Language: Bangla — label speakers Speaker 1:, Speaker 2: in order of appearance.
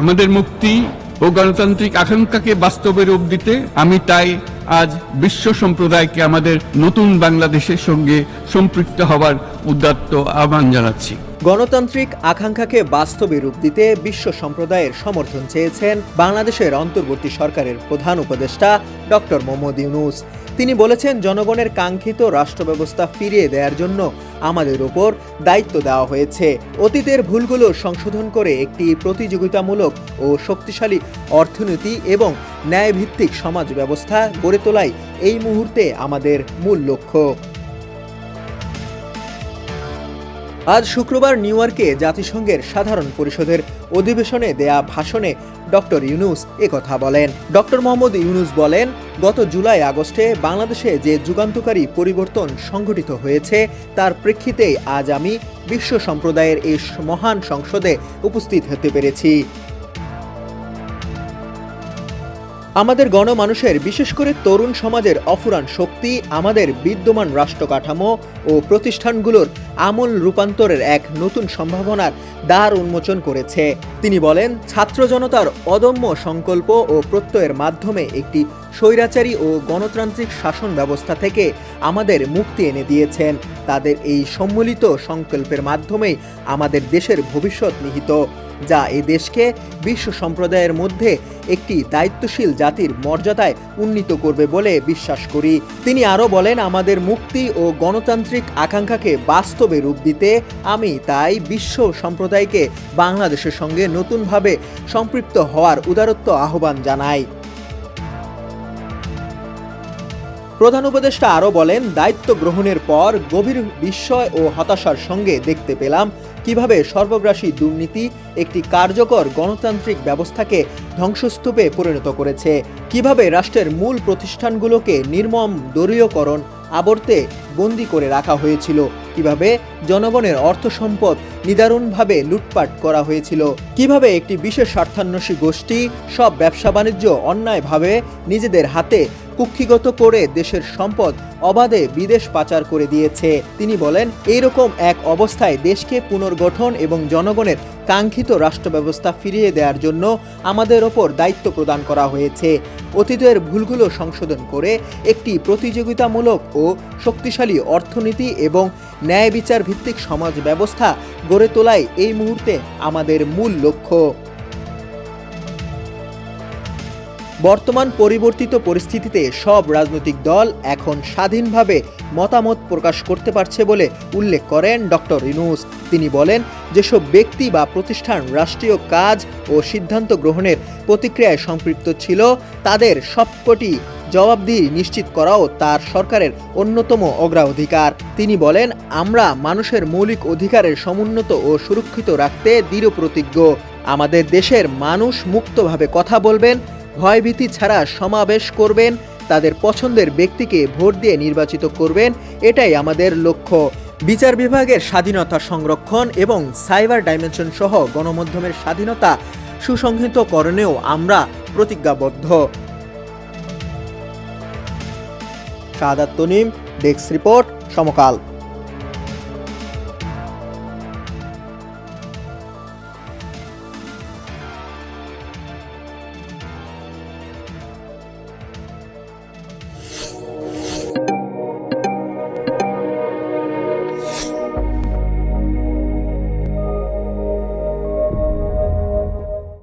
Speaker 1: আমাদের মুক্তি ও গণতান্ত্রিক আকাঙ্ক্ষাকে বাস্তবে রূপ দিতে আমি তাই আজ বিশ্ব সম্প্রদায়কে আমাদের নতুন বাংলাদেশের সঙ্গে সম্পৃক্ত হওয়ার উদাত্ত আহ্বান জানাচ্ছি।
Speaker 2: গণতান্ত্রিক আকাঙ্ক্ষাকে বাস্তবে রূপ দিতে বিশ্ব সম্প্রদায়ের সমর্থন চেয়েছেন বাংলাদেশের অন্তর্বর্তী সরকারের প্রধান উপদেষ্টা ডক্টর মোহাম্মদ ইউনুস। তিনি বলেছেন, জনগণের কাঙ্ক্ষিত রাষ্ট্র ব্যবস্থা ফিরিয়ে দেওয়ার জন্য আমাদের ওপর দায়িত্ব দেওয়া হয়েছে। অতীতের ভুলগুলো সংশোধন করে একটি প্রতিযোগিতামূলক ও শক্তিশালী অর্থনীতি এবং ন্যায়ভিত্তিক সমাজ ব্যবস্থা গড়ে তোলাই এই মুহূর্তে আমাদের মূল লক্ষ্য। আজ শুক্রবার নিউ ইয়র্কে জাতিসংঘের সাধারণ পরিষদের অধিবেশনে দেয়া ভাষণে ডক্টর ইউনুস কথা বলেন। ডক্টর মোহাম্মদ ইউনুস বলেন, গত জুলাই আগস্টে বাংলাদেশে যে যুগান্তকারী পরিবর্তন সংঘটিত হয়েছে, তার প্রেক্ষিতেই আজ আমি বিশ্ব সম্প্রদায়ের এই মহান সংসদে উপস্থিত হতে পেরেছি। আমাদের গণমানুষের, বিশেষ করে তরুণ সমাজের অফুরান শক্তি, আমাদের বিদ্যমান রাষ্ট্র কাঠামো ও প্রতিষ্ঠানগুলোর আমূল রূপান্তরের এক নতুন সম্ভাবনার দ্বার উন্মোচন করেছে। তিনি বলেন, ছাত্র জনতার অদম্য সংকল্প ও প্রত্যয়ের মাধ্যমে একটি স্বৈরাচারী ও গণতান্ত্রিক শাসন ব্যবস্থা থেকে আমাদের মুক্তি এনে দিয়েছেন। তাদের এই সম্মিলিত সংকল্পের মাধ্যমেই আমাদের দেশের ভবিষ্যৎ নিহিত। যা এ দেশকে বিশ্ব সম্প্রদায়ের মধ্যে একটি দায়িত্বশীল জাতির মর্যাদায় উন্নীত করবে বলে বিশ্বাস করি। তিনি আরও বলেন, আমাদের মুক্তি ও গণতান্ত্রিক আকাঙ্ক্ষাকে বাস্তবে রূপ দিতে আমি তাই বিশ্ব সম্প্রদায়কে বাংলাদেশের সঙ্গে নতুনভাবে সম্পৃক্ত হওয়ার উদারত্ব আহ্বান জানাই। প্রধান উপদেষ্টা আরও বলেন, দায়িত্ব গ্রহণের পর গভীর বিস্ময় ও হতাশার সঙ্গে দেখতে পেলাম কীভাবে সর্বগ্রাসী দুর্নীতি একটি কার্যকর গণতান্ত্রিক ব্যবস্থাকে ধ্বংসস্তূপে পরিণত করেছে? কীভাবে রাষ্ট্রের মূল প্রতিষ্ঠানগুলোকে নির্মম দলীয়করণ আবর্তে বন্দি করে রাখা হয়েছিল। কীভাবে? জনগণের অর্থ সম্পদ নিদারুণভাবে লুটপাট করা হয়েছিল। কীভাবে একটি বিশেষ স্বার্থান্বেষী গোষ্ঠী সব ব্যবসা বাণিজ্য অন্যায়ভাবে নিজেদের হাতে কুক্ষিগত করে দেশের সম্পদ অবাধে বিদেশ পাচার করে দিয়েছে। তিনি বলেন, এইরকম এক অবস্থায় দেশকে পুনর্গঠন এবং জনগণের কাঙ্ক্ষিত রাষ্ট্র ব্যবস্থা ফিরিয়ে দেওয়ার জন্য আমাদের ওপর দায়িত্ব প্রদান করা হয়েছে। অতীতের ভুলগুলো সংশোধন করে একটি প্রতিযোগিতামূলক ও শক্তিশালী অর্থনীতি এবং ন্যায় বিচার ভিত্তিক সমাজ ব্যবস্থা গড়ে তোলাই এই মুহূর্তে আমাদের মূল লক্ষ্য। বর্তমান পরিবর্তিত পরিস্থিতিতে সব রাজনৈতিক দল এখন স্বাধীনভাবে মতামত প্রকাশ করতে পারছে বলে উল্লেখ করেন ডক্টর ইনুস তিনি বলেন, যেসব ব্যক্তি বা প্রতিষ্ঠান রাষ্ট্রীয় কাজ ও সিদ্ধান্ত গ্রহণের প্রতিক্রিয়ায় সম্পৃক্ত ছিল, তাদের সবকটি জবাবদিহি নিশ্চিত করাও তার সরকারের অন্যতম অগ্রাধিকার। তিনি বলেন, আমরা মানুষের মৌলিক অধিকারের সমুন্নত ও সুরক্ষিত রাখতে দৃঢ় প্রতিজ্ঞ আমাদের দেশের মানুষ মুক্তভাবে কথা বলবেন ভয়ভীতি ছাড়া সমাবেশ করবেন, তাদের পছন্দের ব্যক্তিকে ভোট দিয়ে নির্বাচিত করবেন, এটাই আমাদের লক্ষ্য। বিচার বিভাগের স্বাধীনতা সংরক্ষণ এবং সাইবার ডাইমেনশন সহ গণমাধ্যমের স্বাধীনতা সুসংহতকরণেও আমরা প্রতিজ্ঞাবদ্ধ। Shahadat Tanim, desk report Samakal.